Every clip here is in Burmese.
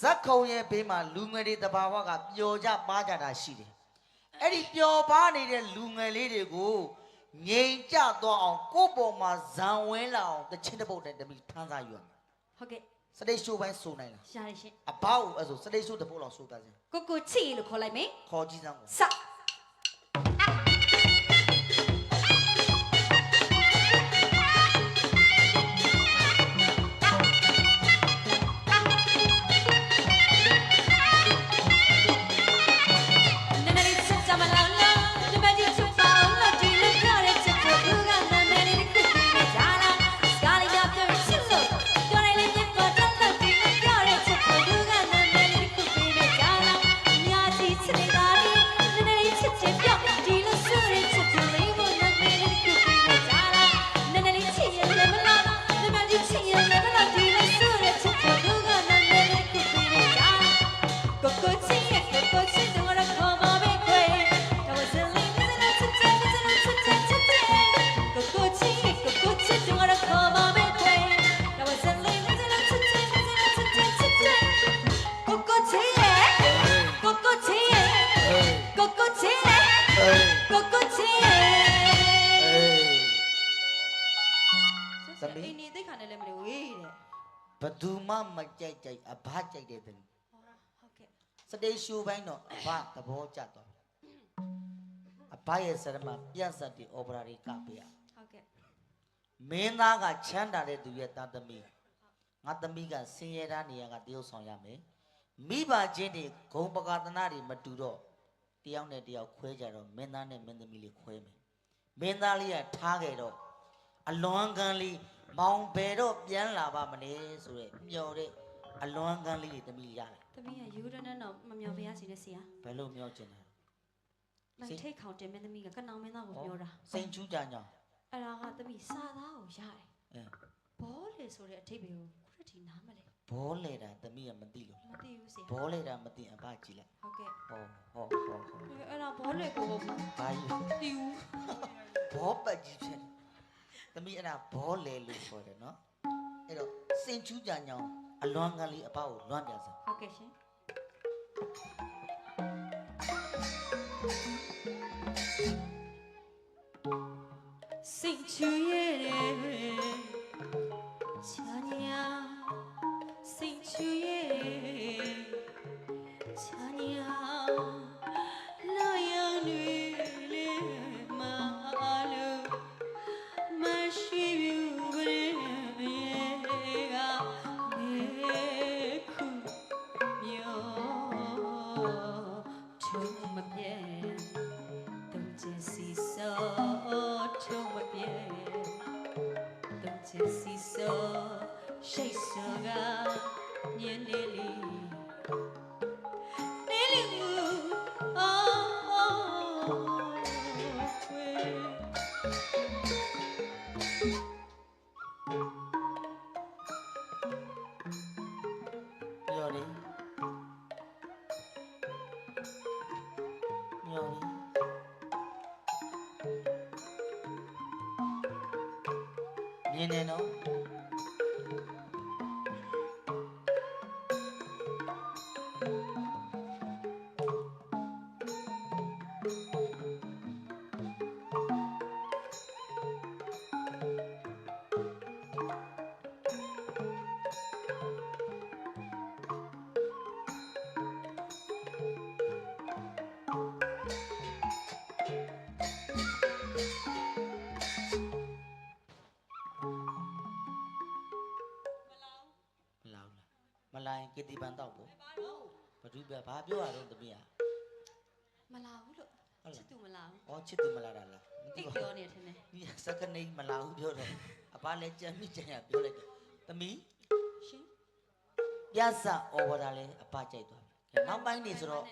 ဇက်ခုံရဲ့ဘေးမှာလူငယ်တွေတဘာဝကပျော်ကြပါကြတာရှိတယ်အဲ့ဒီပျော်ပါနေတဲ့လူငယ်လေးတွေကိုငြိမ်ကြသွားအောင်ကိုယ့်ပေါ်မှာဇံဝင်းလာအောင်တချင်းတစ်ပုတ်နဲ့တမိထမ်းစားယူရမယ်ဟုတ်ကဲ့စတိတ်ရှိုးပိုင်းဆိုနိုင်လားရတယ်ရှင်အဘောက်အဲ့ဆိုစတိတ်ရှိုးတစ်ပုတ်လောက်ဆိုပါစေကိုကိုချီလို့ခေါ်လိုက်မယ်ခေါ်ကြည့်စမ်းကိုစ ကြိုက်ကြိုက်အဘကြိုက်တဲ့တည်းဟုတ်ကဲ့စတိတ်ရှိုးပိုင်းတော့အဘသဘောကျသွားတယ်အဘရဲ့စရမပြတ်ဆက်တဲ့ဩပရာတွေကပေးရဟုတ်ကဲ့မင်းသားကချမ်းသာတဲ့သူရဲ့တာသမီငါသမီးကဆင်းရဲတဲ့နေရာကတရုပ်ဆောင်ရမယ်မိဘချင်းတွေဂုံပကာသနာတွေမတူတော့တယောက်နဲ့တယောက်ခွဲကြတော့မင်းသားနဲ့မင်းသမီးလေးခွဲမယ်မင်းသားလေးကထားခဲ့တော့အလွန်ကန်းလေးမောင်ဘယ်တော့ပြန်လာပါမလဲဆိုရက်မျော်တဲ့ အလွန်ကန်းလေးတွေသမီးရတယ်သမီးကယူရတဲ့တော့မမျောပြရစီနဲ့ဆရာဘယ်လိုမျောချင်လဲလိုက်ထိတ်ခေါင်တင်မဲ့သမီးကကနောင်မင်းသားကိုပြောတာစိန်ချူးကြညောင်းအဲ့ဒါကသမီးစာသားကိုရတယ်အဲဘောလေဆိုတဲ့အထိပ္ပယ်ကိုခုထတီနားမလဲဘောလေတာသမီးကမသိလို့မသိဘူးဆရာဘောလေတာမသိအဘကြည့်လိုက်ဟုတ်ကဲ့ဟောဟောဟောဟောအဲ့ဒါဘောလေကိုမဘာယူသိဘူးဘောပတ်ကြီးဖြစ်တယ်သမီးအဲ့ဒါဘောလေလို့ခေါ်တယ်နော်အဲ့တော့စင်ချူးကြညောင်း အလွန်ကလေးအဘကိုလွမ်းပြစမ်းဟုတ်ကဲ့ရှင်စိတ်ချူရဲ့ချာညာစိတ်ချူရဲ့ don't just see so shake so ga nye lili lili လာရင်ကတိပန်တော့ဘူးဘဒုပြဘာပြောရတော့တမီးอ่ะမလာဘူးလို့ဟုတ်ချလားစ်သူမလာဘူးဩချစ်သူမလာတာလားမသိအိတ်ပါပြောဘူးနေတယ်ထင်တယ်ဒီစကနေမလာဘူးပြောတော့အပလည်းကြံမိကြံရပြောလိုက်တယ်တမီးရှင်ပြဿဩဝါဒလည်းအပကြိုက်သွားပြီကဲနောက်ပိုင်းနေဆိုတော့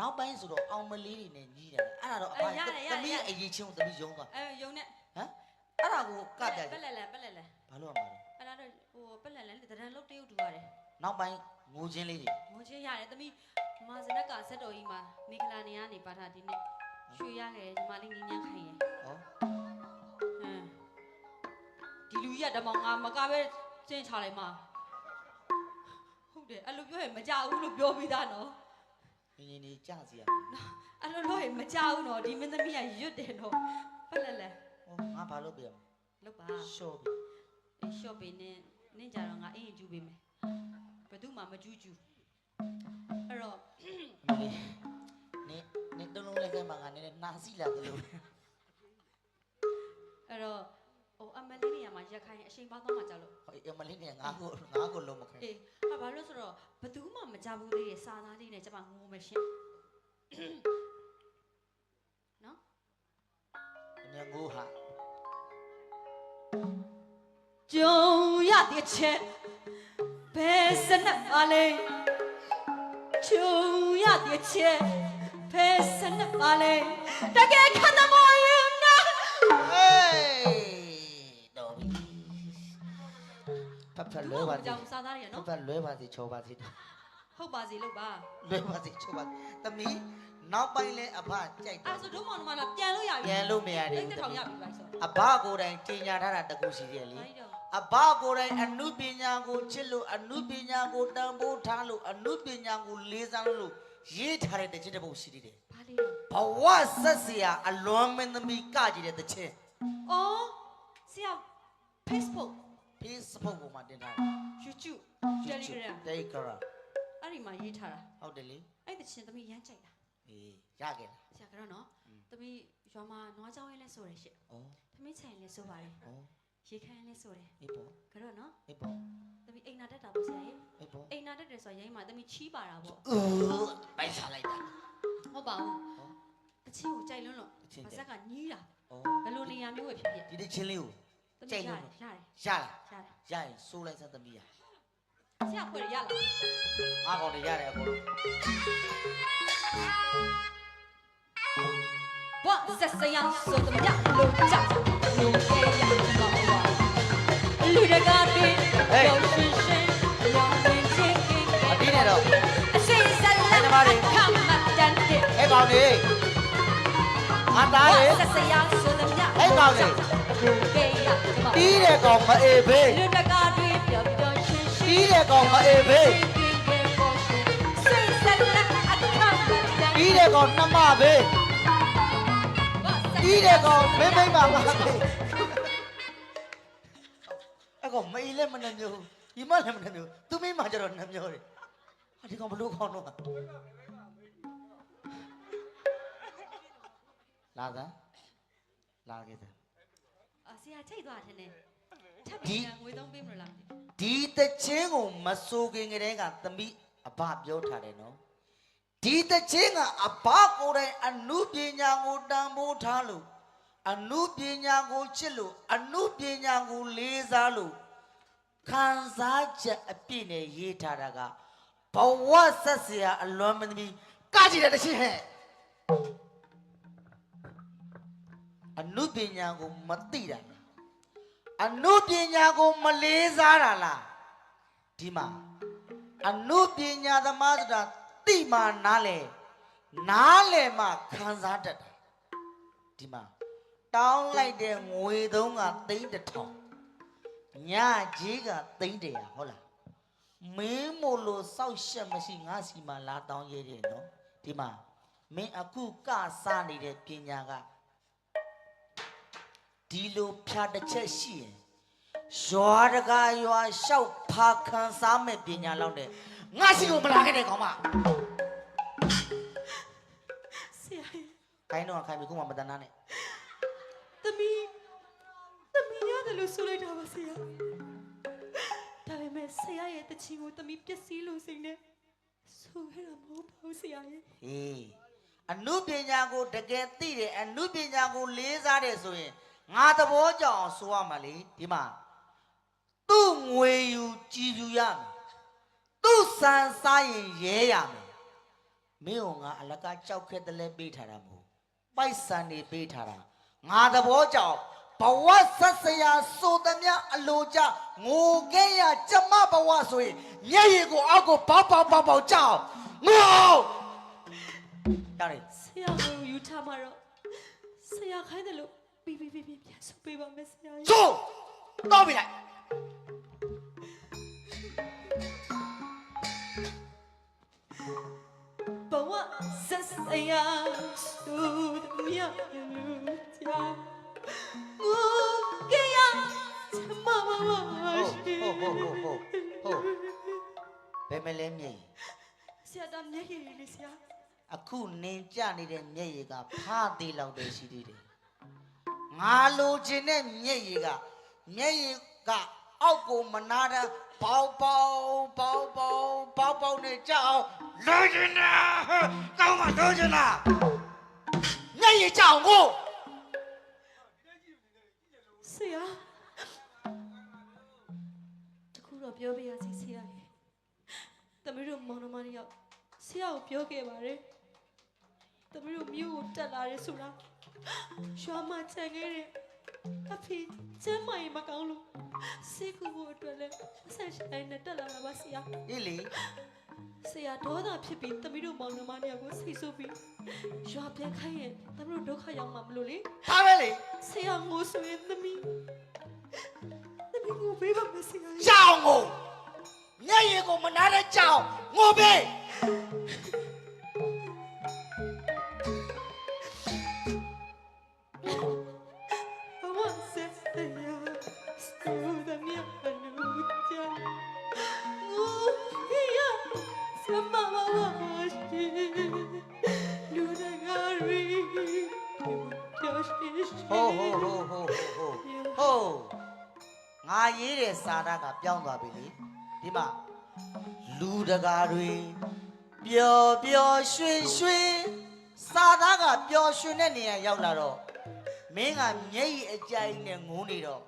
နောက်ပိုင်းဆိုတော့အောင်မလေးတွေနဲ့ညီးတယ်အဲ့ဒါတော့အပတမီးရဲ့အရေးချင်းကိုတမီးယုံသွားအဲယုံနဲ့ဟမ်အဲ့ဒါကိုကပြကြပက်လက်လက်ပက်လက်လက်ဘာလို့ရမှာလဲအဲ့ဒါတော့ဟိုပက်လက်လက်တရံလုတ်တရုတ်တူရတယ် နောက်ပိုင်းငိုချင်းလေးတွေငိုချင်းရတယ်သမီးမာဇနက်ကဆက်တော်ကြီးမှာမိခလာနေရနေပါတာဒီနေ့ရွှေရခဲ့ညီမလေးငင်းညမ်းခိုင်ရယ်ဟောဟမ်ဒီလူကြီးကဓမ္မငါမကပဲကျင်းချလိုက်မှာဟုတ်တယ်အဲ့လိုပြောရင်မကြဘူးလို့ပြောပြီးသားနော်ငင်းငင်းလေးကြစီရအဲ့လိုလို့ရင်မကြဘူးနော်ဒီမင်းသမီးကရွတ်တယ်နော်ဖက်လက်လက်ဟောငါဘာလုပ်ပြရမလောက်ပါလဲရှော့ပြီအေးရှော့ပေးနေနင့်ကြတော့ငါအရင်ကျူပေးမယ် ဘယ်သူမှမကျူးကျူအဲ့တော့အမလေးနေနေတုံးလုံးလေးကမှငါနည်းနည်းနှာစီလာတယ်လို့အဲ့တော့ဟိုအမလေးနေရာမှာရက်ခိုင်းအချိန်ပါတော့မှကြောက်လို့ဟိုအမလေးနဲ့ငါကိုငါကိုလုံးမခိုင်းအေးဟာဘာလို့ဆိုတော့ဘယ်သူမှမကြဘူးသေးရဲ့စာသားလေးနဲ့ကျမငိုမယ်ရှင်နော်ညငိုဟာကြုံရတဲ့ချက် ဘယ်စနက်ပါလဲကြုံရတဲ့ချက်ဘယ်စနက်ပါလဲတကယ်ခံသမောရင်နာဟေးတော်ပြီဖတ်ဖတ်လွဲပါမစေကြောက်စာသားတွေဖနော်တ်ဖတ်လွဲပါစေချောပါစေဟုတ်ပါစေလို့ပါလွဲပါစေချောပါစေသမီးနောက်ပိုင်းလဲအဖကြိုက်တယ်အဲ့ဆိုတို့မောင်နှမကပြန်လို့ရပြီပြန်လို့မရသေးတိတ်ဘူးထောင်ရပြီပါဆိုအဘကိုယ်တိုင်တင်ညာထားတာတကူရှိတယ်လေဘာလို့ အဘကိုယ်တိုင်အနုပညာကိုချစ်လို့အနုပညာကိုတန်ဖိုးထားလို့အနုပညာကိုလေးစားလို့ရေးထားတဲ့တခြင်းတစ်ပုဒ်ရှိသေးတယ်ဘာလဲဘဝဆက်စရာအလွန်မင်းသမီးကကြည့်တဲ့တခြင်းအော်ဆရာ Facebook Facebook ပေါ်မှာတင်ထားတယ် YouTube YouTube Telegram Telegram အဲ့ဒီမှာရေးထားတာဟုတ်တယ်လေအဲ့ဒီချင်းသမီးရမ်းကြိုက်တာအေးရခဲ့လားဆရာကတော့နော်อืมသမီးရွာမှာနွားကြောင်းရဲလဲဆိုတယ်ရှင့်ဩသမီးဆိုင်လဲဆိုပါတယ်ဩ ရေခမ်းလဲဆိုတယ်အေးပေါ့ကတော့နော်အေးပေါ့သမီးအိမ်နာတက်တာပေါ့ဆရာရေအေးပေါ့အိမ်နာတက်တယ်ဆိုရင်ရိုင်းမှာသမီးချီးပါတာပေါ့အိုးပိုက်စားလိုက်တာဟုတ်ပါဘူးဟောတချင်းကိုကြိုက်လွန်းလို့တချင်းပါကြိုက်ဇက်ကညီးတာဩဘယ်လိုနေရာမျိုးပဲဖြစ်ဖြစ်ဒီတချင်းလေးကိုသမီးကြိုက်ရလွတန်းယ်ရတယ်ရလားရတယ်ရရင်စိုးလိုက်စမ်းသမီးရဆရာဖွဲ့ရရလားငါကောင်တွေရတယ်အကုန်လုံးဘွားဆက်စရဆိုသမီးရလို့ကြောက်လူရဲ့ရမှာပါ လူတကားတွေရောရှင်ရှင်ရောရှင်ချင်းကင်းအဒီနဲ့တော့အစိမ့်ဆက်လက်ခမတန်တဲ့အဲ့ကောင်တွေငါသားတွေဆက်စရဆိုသမီးရအဲ့ကောင်တွေလူရဲ့ရမှာတီးတဲ့ကောင်မအေးဘေးလူတကားတွေပျော်ပျော်ရှင်ရှင်တီးတဲ့ကောင်မအေးဘေးစိတ်ဆက်လက်အခမတန်တီးတဲ့ကောင်နှမဘေးတီးတဲ့ကောင်မင်းမိမ့်ပါပါဘေး ကောင်မေးလည်းမနှမျိုးဒီမလည်းမနှမျိုးသူမိမကျတော့နှမျိုးတယ်ဟာဒီကောင်ဘလို့ခေါင်းတော့လာသာလာခဲ့တယ်အဆရာချိတ်သွားတယ်နဲ့ထပ်ဒီပြီးငွေသုံးပေးမလို့လားမသိဘူးဒီတချင်းကိုမစိုးခင်ကတည်းကသမီးအဘပြောထားတယ်နော်ဒီတချင်းကအဘကိုယ်တိုင်အနုပညာကိုတန်ဖိုးထားလို့အနုပညာကိုချစ်လို့အနုပညာကိုလေးစားလို့ ခံစားချက်အပြည့်နဲ့ရေးထားတာကဘဝဆက်စရာအလွန်မသမီးကကြည့်တဲ့တချင်းဟဲ့အနုပညာကိုမသိတာလားအနုပညာကိုမလေးစားတာလားဒီမှာအနုပညာသမားဆိုတာသိမှနားလေနားလေမှခံစားတတ်တာဒီမှာတောင်းလိုက်တဲ့ငွေသုံးကသိန်းတစ်ထောင် ညကြီးကသိန်းတရာဟုတ်လားမင်းမို့လို့စောက်ရှက်မရှိငါစီမှာလာတောင်းရဲတယ်နော်ဒီမှာမင်းအခုကစားနေတဲ့ပညာကဒီလိုဖြာတစ်ချက်ရှိရင်ရွာတကာရွာလျှောက်ဖာခံစားမဲ့ပညာလောက်တဲ့ငါရှိကိုမလာခဲ့တဲ့ကောင်မဆရာရဲ့ခိုင်းတော့ခိုင်းပြီခုမှမတန်းနာနဲ့သမီးသမီးရတယ် လို့ဆိုလိုက်တာပါဆရာဒါပေမဲ့ဆရာရဲ့တချင်ကိုသမီးပျက်စီးလို့စိတ်နဲ့ဆိုခဲ့တာမဟုတ်ပါဘူးဆရာရဲ့ဟေးအနုပညာကိုတကယ်သိတယ်အနုပညာကိုလေးစားတယ်ဆိုရင်ငါသဘောကျအောင်ဆိုရမှာလေဒီမှာသူ့ငွေယူကြည်ယူရမယ်သူ့စံစားရင်ရဲရမယ်မင်းကငါအလကားကြောက်ခက်တယ်လဲပေးထားတာမဟုတ်ပိုက်ဆံနေပေးထားတာငါသဘောကျအောင် ဘဝဆက်စရာဆိုသမျှအလိုကြငိုခဲ့ရကျမဘဝဆိုရင်မျက်ရည်ကိုအောက်ကိုပေါက်ပေါက်ပေါက်ပေါက်ကြောက်ငိုရတယ်ဆရာကိုယူထားမှာတော့ဆရာခိုင်းတယ်လို့ပြီးပြီးပြီးပြီးပြန်ဆိုပေးပါမယ်ဆရာရဲ့ဆိုတော့ပြီလိုက်ဘဝဆက်စရာသူမြတ်လူချာကို မမမဟုတ်ရှိဟုတ်ဟုတ်ဟုတ်ဟုတ်ဟုတ်ဘယ်မလဲမျက်ရည်ဆရာတော်မျက်ရည်လေးဆရာအခုနင်ကြနေတဲ့မျက်ရည်ကဖားသေးလောက်တည်းရှိသေးတယ်ငါလိုချင်တဲ့မျက်ရည်ကမျက်ရည်ကအောက်ကိုမနာတဲ့ပေါပေါပေါပေါပေါပေါနဲ့ကြောက်လိုချင်တာကောင်းမှလိုချင်တာမျက်ရည်ကြောက်ကိုဆရာ ပြောပြရစီဆရာရေသမီးတို့မောင်နှမတွေရောက်ဆရာကိုပြောခဲ့ပါတယ်သမီးတို့မြို့ကိုတက်လာတယ်ဆိုတာရွာမှာခြံခဲ့တယ်အဖေကျမ်းမာရင်မကောင်းလို့စိတ်ကူဖို့အတွက်လည်းအဆက်ရှိုင်းနဲ့တက်လာတာပါဆရာအေးလေဆရာဒေါသဖြစ်ပြီးသမီးတို့မောင်နှမတွေကိုစိတ်ဆိုးပြီးရွာပြန်ခိုင်းရင်သမီးတို့ဒုက္ခရောက်မှာမလို့လေဒါပဲလေဆရာငိုဆိုရင်သမီးသမီး ကိုပေးပါမယ်ဆရာကြောက်ကိုမျက်ရည်ကိုမနာတဲ့ကြောက်ငိုပေးဘဝဆက်ဆရာစတူဒမြအလူချာငိုရစမမဝရှိလူတကာရီပြောရှိရှိဟိုးဟိုးဟိုးဟိုးဟိုးဟိုး ငါရေးတဲ့စာသားကပြောင်းသွားပြီလေဒီမှာလူတကာတွေပျော်ပျော်ရွှင်ရွှင်စာသားကပျော်ရွှင်တဲ့နေရာရောက်လာတော့မင်းကမျက်ရည်အကြိုင်နဲ့ငုံနေတော့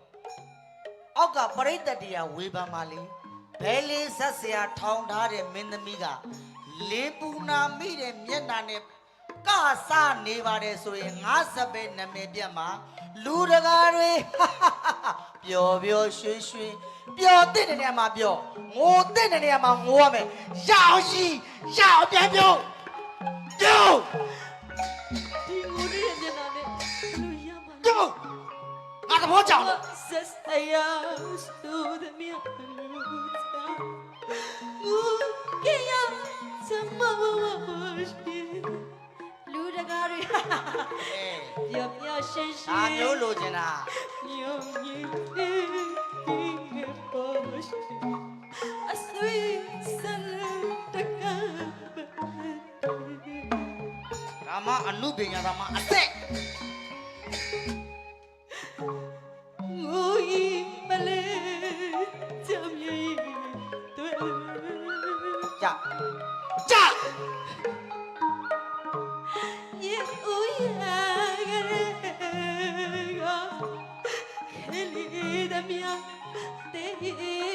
အောက်ကပရိသတ်တရားဝေဖန်ပါလေဘဲလေးဆက်ဆရာထောင်ထားတဲ့မင်းသမီးကလင်းပူနာမိတဲ့မျက်နှာနဲ့ကဆနေပါတယ်ဆိုရင်ငါစပယ်နာမည်ပြတ်မှာလူတကာတွေ ပျော်ပျော်ရွှင်ရွှင်ပျော်တဲ့နေရာမှာပျော်ငိုတဲ့နေရာမှာငိုရမယ်ရအောင်ရှိရအောင်ပြန်ပြုံးပြုံးဒီငိုရတဲ့မျက်နှာနဲ့ဘယ်လိုရမှာလဲပြုံးငါသဘောကျအောင်လို့ Says I am so the mere Gaya Samawashi Ludagari အဲ Yo yo shin ဒါ shin မျိုးလိုချင်တာ Yo yo Poshi A sweet salutaka ဒါမှအနုပညာဒါမှအသက်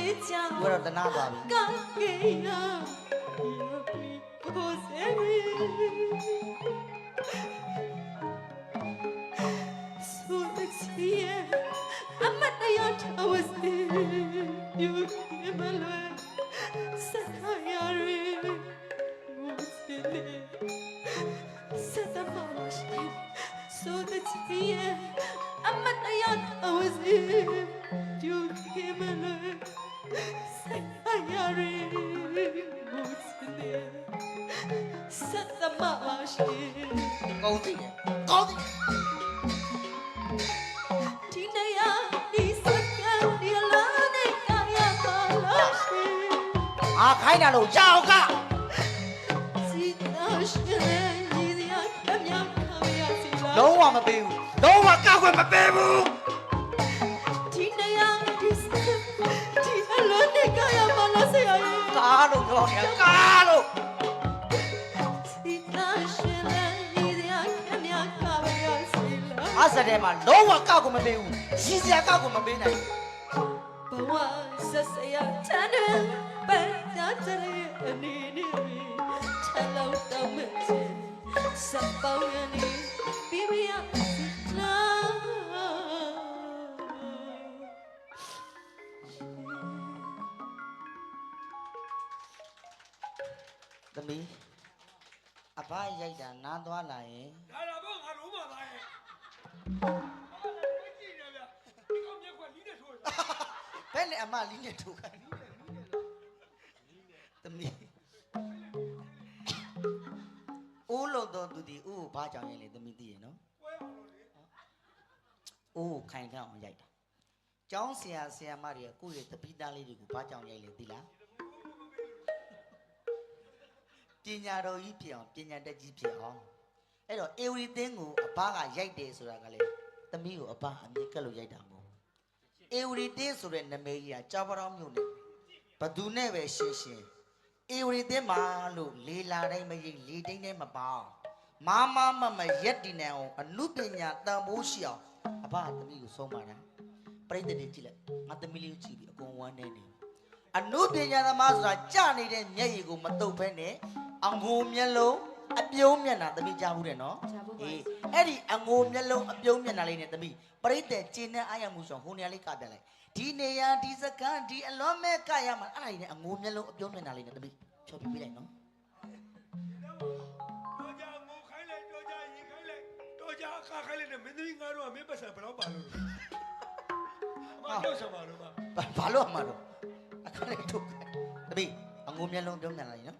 What are the? I'm not a yacht, I was there. You came alone. Sayari Muslim Satamashi ကောင်းတယ်ကောင်းတယ် Tinaya Isaka Dilane Kaya Malashi အာခိုင်းတာလို့ရအောင်က Sita Shire Yizya Kamya Kamya Sila လုံးဝမပေးဘူးလုံးဝကောက်ွယ်မပေးဘူး တာကားလို့ Sita Shire Yizya Kamya Kamya Sila အစတဲ့မှာလုံးဝကောက်ကိုမပေးဘူးရည်စရာကောက်ကိုမပေးနိုင် Bawa အဘရိုက်တာနားသွားလာရင်လာလာပေါ့ငါလုံးမလာရဲ့ဟာလည်းကြည့်နေဗျာဒီကောင်မြက်ခွက်လီးနေထိုးတာဘယ်နဲ့အမလီးနဲ့ထိုးခိုင်းသမီးတော့သူဒီဥကိုဘာကြောင့်ရိုက်လဲသမီးသိရနော်ကွဲအောင်လို့လေဥကိုခိုင်ခန့်အောင်ရိုက်တာကျောင်းဆရာဆရာမတွေကကိုယ့်ရဲ့တပိသားလေးတွေကိုဘာကြောင့်ရိုက်လဲသိလား ပညာတော်ကြီးဖြစ်အောင်ပညာတတ်ကြီးဖြစ်အောင်အဲ့တော့ everything ကိုအဘကရိုက်တယ်ဆိုတာကလေသမီးကိုအဘအမြဲကက်လို့ရိုက်တာမဟုတ်ဘူး everything ဆိုတဲ့နာမည်ကြီးကကြောက်ပတောင်းမြို့နဲ့ဘသူနဲ့ပဲရှင်းရှင်း everything မှာလို့လေလာတိုင်းမရိပ်လေတိုင်းနဲ့မပေါအောင်မာမမမရက်တည်နေအောင်အနုပညာတန်ဖိုးရှိအောင်အဘကသမီးကိုဆုံးပါတာပြိတ္တတွေကြည့်လိုက်ငါသမီးလေးကိုကြည့်ပြီးအကုန်ဝမ်းနေနေ အနုပညာသမားဆိုတာကြာနေတဲ့မျက်ရည်ကိုမတုပ်ဖဲနဲ့အငိုမျက်လုံးအပြုံးမျက်နှာသမီးကြားဘူးတယ်နော်ကြားဘူးပါအေးအဲ့ဒီအငိုမျက်လုံးအပြုံးမျက်နှာလေးနဲ့သမီးပြိတ္တကျင်းနဲ့အားရမှုဆောင်ဟိုနေရာလေးကပြလိုက်ဒီနေရာဒီစကန်ဒီအလွန်မဲ့ကရမှာအဲ့ဒါကြီးနဲ့အငိုမျက်လုံးအပြုံးမျက်နှာလေးနဲ့သမီးချော်ပြပေးလိုက်နော်တော့ကြငိုခိုင်းလိုက်တော့ကြရင်ခိုင်းလိုက်တော့ကြအခါခိုင်းလိုက်နဲ့မင်းသမီးငါတို့ကမင်းပတ်စံဘယ်တော့ပါလို့အမကြောက်စပါလို့ပါဘာဘာလို့အမှားတော့အ ခါလေးထုတ်ခိုင်းတပည့်အငုံမျက်လုံးပြုံးမြန်လာရင်နော်